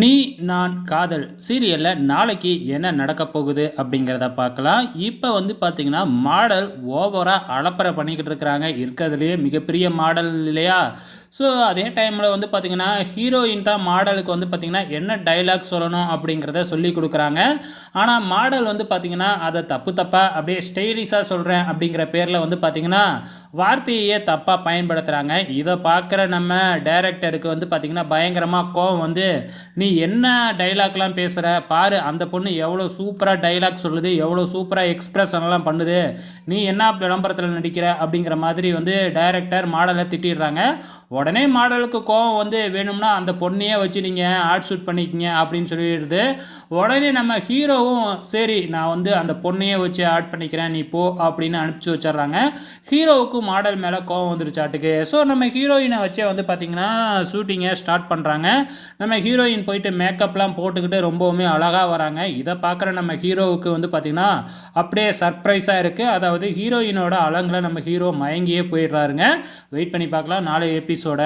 நீ நான் காதல். சீரியலில் நாளைக்கு என்ன நடக்க போகுது அப்படிங்கிறத பார்க்கலாம். இப்போ வந்து பார்த்திங்கன்னா மாடல் ஓவராக அலப்பறை பண்ணிக்கிட்டு இருக்கிறாங்க. இருக்கிறதுலையே மிகப்பெரிய மாடல் இல்லையா? ஸோ அதே டைமில் வந்து பார்த்திங்கன்னா ஹீரோயின் தான் மாடலுக்கு வந்து பார்த்திங்கன்னா என்ன டைலாக் சொல்லணும் அப்படிங்கிறத சொல்லி கொடுக்குறாங்க. ஆனால் மாடல் வந்து பார்த்திங்கன்னா அதை தப்பு தப்பாக அப்படியே ஸ்டைலிஷாக சொல்கிறேன் அப்படிங்கிற பேரில் வந்து பார்த்திங்கன்னா வார்த்தையே தப்பாக பயன்படுத்துகிறாங்க இதை பார்க்குற நம்ம டைரக்டருக்கு வந்து பார்த்திங்கன்னா பயங்கரமாக கோவம் வந்து நீ என்ன டைலாக்லாம் பேசுகிற பாரு அந்த பொண்ணு எவ்வளோ சூப்பராக டைலாக் சொல்லுது எவ்வளோ சூப்பராக எக்ஸ்ப்ரெஷன்லாம் பண்ணுது. நீ என்ன விளம்பரத்தில் நடிக்கிற? அப்படிங்கிற மாதிரி வந்து டைரக்டர் மாடலை திட்டிடுறாங்க. உடனே மாடலுக்கு கோவம் வந்து வேணும்னா அந்த பொண்ணையே வச்சு நீங்கள் ஆட் ஷூட் பண்ணிக்கிங்க அப்படின்னு சொல்லிடுது. உடனே நம்ம ஹீரோவும் சரி நான் வந்து அந்த பொண்ணையே வச்சு ஆட் பண்ணிக்கிறேன் நீ போ அப்படின்னு அனுப்பிச்சி வச்சிடுறாங்க. ஹீரோவுக்கு மாடல் மேலே கோவம் வந்துருச்சாட்டுக்கு ஸோ நம்ம ஹீரோயினை வச்சே வந்து பார்த்திங்கன்னா ஷூட்டிங்கை ஸ்டார்ட் பண்ணுறாங்க நம்ம ஹீரோயின் போயிட்டு மேக்கப்லாம் போட்டுக்கிட்டு ரொம்பவுமே அழகாக வராங்க. இதை பார்க்குற நம்ம ஹீரோவுக்கு வந்து பார்த்திங்கன்னா அப்படியே சர்ப்ரைஸாக இருக்குது அதாவது ஹீரோயினோட அலங்கில் நம்ம ஹீரோ மயங்கியே போயிடுறாருங்க. வெயிட் பண்ணி பார்க்கலாம் நாலு எபிசோட